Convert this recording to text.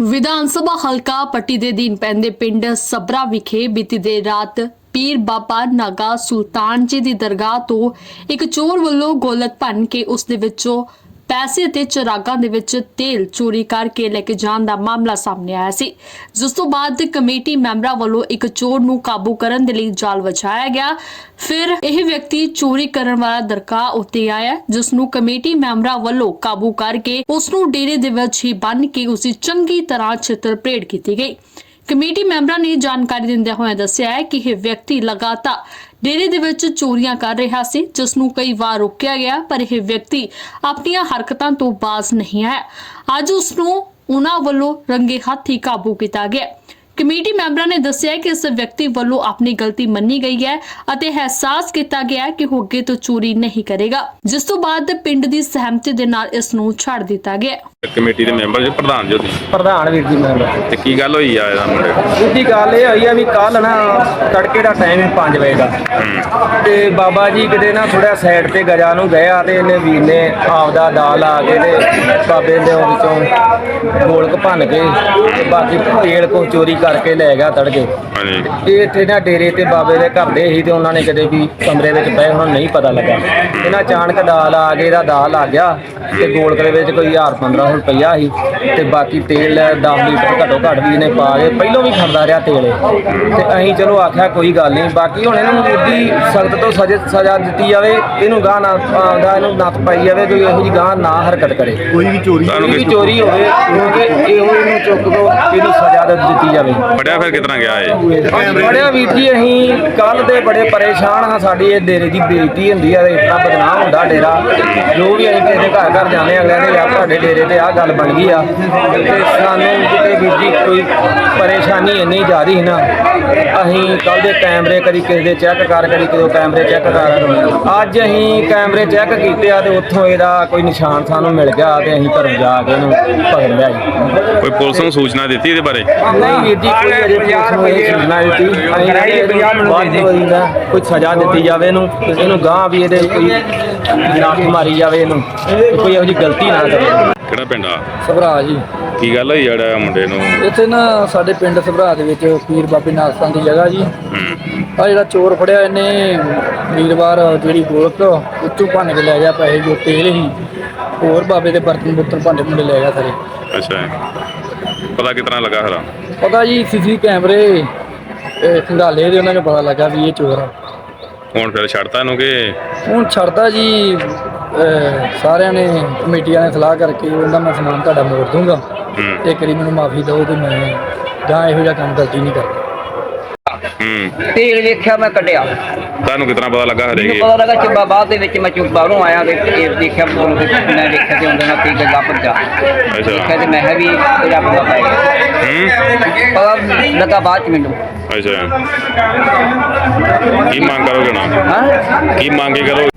ਵਿਧਾਨ ਸਭਾ ਹਲਕਾ ਪੱਟੀ ਦੇ ਦੀਨ ਪੈਂਦੇ ਪਿੰਡ ਸਬਰਾ ਵਿਖੇ ਬੀਤੀ ਦੇਰ ਰਾਤ ਪੀਰ ਬਾਬਾ ਨਾਗਾ ਸੁਲਤਾਨ ਜੀ ਦੀ ਦਰਗਾਹ ਤੋਂ ਇੱਕ ਚੋਰ ਵੱਲੋਂ ਗੋਲਕ ਭੰਨ ਕੇ ਉਸ ਦੇ ਵਿੱਚੋਂ ਪੈਸੇ ਅਤੇ ਚਰਾਗਾਂ ਦੇ ਵਿੱਚ ਤੇਲ ਚੋਰੀ ਕਰਕੇ ਲੈ ਕੇ ਜਾਣ ਦਾ ਮਾਮਲਾ ਸਾਹਮਣੇ ਆਇਆ ਸੀ। ਜਿਸ ਤੋਂ ਬਾਅਦ ਕਮੇਟੀ ਮੈਂਬਰਾਂ ਵੱਲੋਂ ਇੱਕ ਚੋਰ ਨੂੰ ਕਾਬੂ ਕਰਨ ਦੇ ਲਈ ਜਾਲ ਵਿਛਾਇਆ ਗਿਆ। ਫਿਰ ਇਹ ਵਿਅਕਤੀ ਚੋਰੀ ਕਰਨ ਵਾਲਾ ਦਰਕਾ ਉੱਤੇ ਆਇਆ, ਜਿਸ ਨੂੰ ਕਮੇਟੀ ਮੈਂਬਰਾਂ ਵੱਲੋਂ ਕਾਬੂ ਕਰਕੇ ਉਸ ਨੂੰ ਡੇਰੇ ਦੇ ਵਿੱਚ ਹੀ ਬੰਨ ਕੇ ਉਸ ਚੰਗੀ ਤਰ੍ਹਾਂ ਛਿੱਤਰ ਭੇਟ ਕੀਤੀ ਗਈ। ਕਮੇਟੀ ਮੈਂਬਰਾਂ ਨੇ ਜਾਣਕਾਰੀ ਦਿੰਦਿਆਂ ਹੋਇਆਂ ਦੱਸਿਆ ਹੈ ਕਿ ਇਹ ਵਿਅਕਤੀ ਲਗਾਤਾਰ ਡੇਰੇ ਦੇ ਵਿੱਚ ਚੋਰੀਆਂ ਕਰ ਰਿਹਾ ਸੀ, ਜਿਸ ਨੂੰ ਕਈ ਵਾਰ ਰੋਕਿਆ ਗਿਆ, ਪਰ ਇਹ ਵਿਅਕਤੀ ਆਪਣੀਆਂ ਹਰਕਤਾਂ ਤੋਂ ਬਾਜ਼ ਨਹੀਂ ਆਇਆ। ਅੱਜ ਉਸ ਨੂੰ ਉਹਨਾਂ ਵੱਲੋਂ ਰੰਗੇ ਹੱਥੀ ਕਾਬੂ ਕੀਤਾ ਗਿਆ ਕਮੇਟੀ ਮੈਂਬਰਾਂ ਨੇ ਦੱਸਿਆ ਕਿ ਇਸ ਵਿਅਕਤੀ ਵੱਲੋਂ ਆਪਣੀ ਗਲਤੀ ਮੰਨੀ ਗਈ ਹੈ ਅਤੇ ਅਹਿਸਾਸ ਕੀਤਾ ਗਿਆ ਕਿ ਉਹ ਅੱਗੇ ਤੋਂ ਚੋਰੀ ਨਹੀਂ ਕਰੇਗਾ, ਜਿਸ ਤੋਂ ਬਾਅਦ ਪਿੰਡ ਦੀ ਸਹਿਮਤੀ ਦੇ ਨਾਲ ਇਸ ਨੂੰ ਛੱਡ ਦਿੱਤਾ ਗਿਆ ਕਮੇਟੀ ਦੇ ਮੈਂਬਰ ਜੀ ਪ੍ਰਧਾਨ ਜੋ ਤੁਸੀਂ? ਪ੍ਰਧਾਨ ਵੀਰ ਜੀ ਮੈਂ। ਤੇ ਕੀ ਗੱਲ ਹੋਈ ਆ ਇਹਦਾ ਮੁੰਡੇ? ਸਿੱਧੀ ਗੱਲ ਇਹ ਹੋਈ ਆ ਵੀ ਕੱਲ ਨਾ ਤੜਕੇ ਦਾ ਟਾਈਮ ਹੈ 5 ਵਜੇ ਦਾ। ਤੇ ਬਾਬਾ ਜੀ ਕਿਤੇ ਨਾ ਥੋੜਾ ਸਾਈਡ ਤੇ ਗਜਾ ਨੂੰ ਗਿਆ ਤੇ ਇਹਨੇ ਵੀਰ ਨੇ ਆਪਦਾ ਦਾਲ ਆ ਕੇ ਤੇ ਬਾਬੇ ਦੇ ਵਿੱਚੋਂ ਗੋਲਕ ਭੰਨ ਕੇ ਤੇ ਬਾਕੀ ਤੇਲ ਕੋ ਚੋਰੀ ਕਰਕੇ ਲੈ ਗਿਆ ਤੜਕੇ। ਹਾਂਜੀ। ਇਹ ਇੱਥੇ ਨਾ ਡੇਰੇ ਤੇ ਬਾਬੇ ਦੇ ਘਰ ਦੇ ਸੀ ਤੇ ਉਹਨਾਂ ਨੇ ਕਦੇ ਵੀ ਕਮਰੇ ਵਿੱਚ ਪਏ ਉਹਨਾਂ ਨੂੰ ਨਹੀਂ ਪਤਾ ਲੱਗਾ। ਇਹਨਾਂ ਅਚਾਨਕ ਦਾਲ ਆ ਗਏ ਦਾ ਦਾਲ ਆ ਗਿਆ ਤੇ ਗੋਲਕ ਦੇ ਵਿੱਚ ਕੋਈ 1000 1500 ਰੁਪਈਆ ਸੀ ਤੇ ਬਾਕੀ ਤੇਲ 10 ਲੀਟਰ ਘੱਟੋ ਘੱਟ ਵੀ ਇਹਨੇ ਪਾ ਕੇ ਪਹਿਲੋਂ ਵੀ ਖੜਦਾ ਰਿਹਾ ਤੇਲ ਇਹ। ਤੇ ਅਸੀਂ ਚਲੋ ਆਖਿਆ ਕੋਈ ਗੱਲ ਨਹੀਂ। ਬਾਕੀ ਹੁਣ ਇਹਨੂੰ ਮੁੱਦੀ ਸਖਤ ਤੋਂ ਸਜ਼ਾ ਸਜ਼ਾ ਦਿੱਤੀ ਜਾਵੇ ਇਹਨੂੰ ਗਾਹ ਨਾ ਆਉਂਦਾ ਇਹਨੂੰ ਨੱਥ ਪਾਈ ਜਾਵੇ ਕੋਈ ਇਹੋ ਜਿਹੀ ਗਾਹ ਨਾ ਹਰਕਤ ਕਰੇ। ਕੋਈ ਵੀ ਚੋਰੀ ਤੁਹਾਨੂੰ ਕੋਈ ਵੀ ਕਿਸ ਚੋਰੀ ਹੋਵੇ ਕਿਉਂਕਿ ਇਹੋ ਇਹਨੂੰ ਚੁੱਕ ਦੋ ਇਹਨੂੰ ਸਜ਼ਾ ਦੇ ਦਿੱਤੀ ਜਾਵੇ। ਪੜਿਆ ਫਿਰ ਕਿਤਨਾ ਗਿਆ ਇਹ? ਬੜਿਆ ਵੀਰ ਜੀ ਅਸੀਂ ਕੱਲ ਦੇ ਬੜੇ ਪਰੇਸ਼ਾਨ ਹਾਂ। ਸਾਡੀ ਇਹ ਡੇਰੇ ਦੀ ਬੇਇੱਜ਼ਤੀ ਹੁੰਦੀ ਆ ਇਤਨਾ ਬਦਨਾਮ ਹੁੰਦਾ ਡੇਰਾ। ਜੋ ਵੀ ਅਸੀਂ ਕਿਸੇ ਦੇ ਘਰ ਘਰ ਜਾਂਦੇ ਆ ਅਗਲੇ ਦੇ ਆ ਤੁਹਾਡੇ ਡੇਰੇ ਤੇ ਆ ਗੱਲ ਬਣ ਗਈ ਆ। ਤੇ ਸਾਨੂੰ ਕਿਤੇ ਵੀਰ ਜੀ ਕੋਈ ਪਰੇਸ਼ਾਨੀ ਇੰਨੀ ਜ਼ਿਆਦੀ ਸੀ ਨਾ ਅਸੀਂ ਕੱਲ ਦੇ ਕੈਮਰੇ ਕਦੀ ਕਿਸੇ ਦੇ ਚੈੱਕ ਕਰ ਕਦੀ ਕਿਸੇ ਕੈਮਰੇ ਚੈੱਕ ਕਰ। ਅੱਜ ਅਸੀਂ ਕੈਮਰੇ ਚੈੱਕ ਕੀਤੇ ਆ ਤੇ ਉੱਥੋਂ ਇਹਦਾ ਕੋਈ ਨਿਸ਼ਾਨ ਸਾਨੂੰ ਮਿਲ ਗਿਆ ਤੇ ਅਸੀਂ ਘਰੋਂ ਜਾ ਕੇ ਇਹਨੂੰ ਪਕੜ ਲਿਆ ਜੀ ਕੋਈ ਪੁਲਿਸ ਨੂੰ ਸੂਚਨਾ ਦਿੱਤੀ ਇਹਦੇ ਬਾਰੇ? ਨਹੀਂ ਵੀਰ ਜੀ ਕੋਈ ਅਜੇ ਪੁਲਿਸ ਨੂੰ ਇਹ ਸੂਚਨਾ ਦਿੱਤੀ। ਅਸੀਂ ਕਹਿੰਦੇ ਇਹਨੂੰ ਵੱਧ ਤੋਂ ਵੱਧ ਦਾ ਕੋਈ ਸਜ਼ਾ ਦਿੱਤੀ ਜਾਵੇ ਇਹਨੂੰ ਤੇ ਇਹਨੂੰ ਗਾਂ ਵੀ ਇਹਦੇ ਕੋਈ ਨੱਥ ਮਾਰੀ ਜਾਵੇ ਇਹਨੂੰ। ਤੇ ਕੋਈ ਇਹੋ ਜਿਹੀ ਗਲਤੀ ਨਾ ਕਰੇ। ਕਿਹੜਾ ਪਿੰਡ ਆ? ਸਭਰਾ ਜੀ। ਕੀ ਗੱਲ ਹੋਈ ਜਿਹੜਾ ਮੁੰਡੇ ਨੂੰ? ਇੱਥੇ ਨਾ ਸਾਡੇ ਪਿੰਡ ਸਭਰਾ ਦੇ ਵਿੱਚ ਪੀਰ ਬਾਬੇ ਨਾਗਸਾਂ ਦੀ ਜਗ੍ਹਾ ਜੀ। ਆ ਜਿਹੜਾ ਚੋਰ ਫੜਿਆ ਇਹਨੇ ਵੀਰਵਾਰ ਜਿਹੜੀ ਗੋਲਕ ਉੱਚੋਂ ਭੰਨ ਕੇ ਲੈ ਗਿਆ ਪੈਸੇ ਜੋ ਤੇਲ ਸੀ ਹੋਰ ਬਾਬੇ ਦੇ ਬਰਤਨ ਬੁਰਤਨ ਭਾਂਡੇ ਭੁੰਡੇ ਲੈ ਗਿਆ ਸਾਰੇ। ਅੱਛਾ ਪਤਾ ਕਿਤਨਾ ਲੱਗਾ ਹਰਾ ਪਤਾ ਜੀ ਸੀਸੀ ਕੈਮਰੇ ਇਹ ਖੰਗਾਲੇ ਦੇ ਉਹਨਾਂ ਨੂੰ ਪਤਾ ਲੱਗਾ ਵੀ ਇਹ ਚੋਰ ਆ। ਹੁਣ ਫਿਰ ਛੱਡਤਾ ਇਹਨੂੰ ਕਿ? ਹੁਣ ਛੱਡਦਾ ਜੀ ਅਹ ਸਾਰਿਆਂ ਨੇ ਕਮੇਟੀਆਂ ਨੇ ਸਲਾਹ ਕਰਕੇ ਉਹਦਾ ਮੈਂ ਸਮਾਨ ਤੁਹਾਡਾ ਮੋੜ ਦੂੰਗਾ। ਹੂੰ। ਤੇ ਕਰੀ ਮੈਨੂੰ ਮਾਫੀ ਦਿਓ ਤੇ ਮੈਂ ਜਾਂ ਇਹੋ ਜਿਹਾ ਕੰਮ ਗਲਤੀ ਨਹੀਂ ਕਰਦਾ। ਹੂੰ। ਤੇਲ ਵੇਖਿਆ ਮੈਂ ਕੱਢਿਆ। ਤੁਹਾਨੂੰ ਕਿਤਨਾ ਪਤਾ ਲੱਗਾ ਹਰੇ ਮੈਨੂੰ ਕਿ ਪਤਾ ਲੱਗਾ ਚੁੱਬਾ ਬਾਅਦ ਦੇ ਵਿੱਚ ਮੈਂ ਚੁੱਪ ਬਾਹਰੋਂ ਆਇਆ ਤੇ ਤੇਲ ਦੇਖਿਆ ਬੋਲ ਕੇ ਮੈਂ ਦੇਖਿਆ ਤੇ ਉਹਦੇ ਨਾਲ ਤੇ ਗੱਲਾਂ ਪੱਜਾ ਅੱਛਾ। ਤੇ ਮੈਂ ਕਿਹਾ ਵੀ ਤੇਰਾ ਪਤਾ ਪੈ ਗਿਆ। ਹੂੰ। ਪਤਾ ਲੱਗਾ ਬਾਅਦ ਚ ਮੈਨੂੰ। ਅੱਛਾ। ਕੀ ਮੰਗ ਕਰੋਗੇ ਨਾ? ਹਾਂ? ਕੀ ਮੰਗੇ ਕਰੋ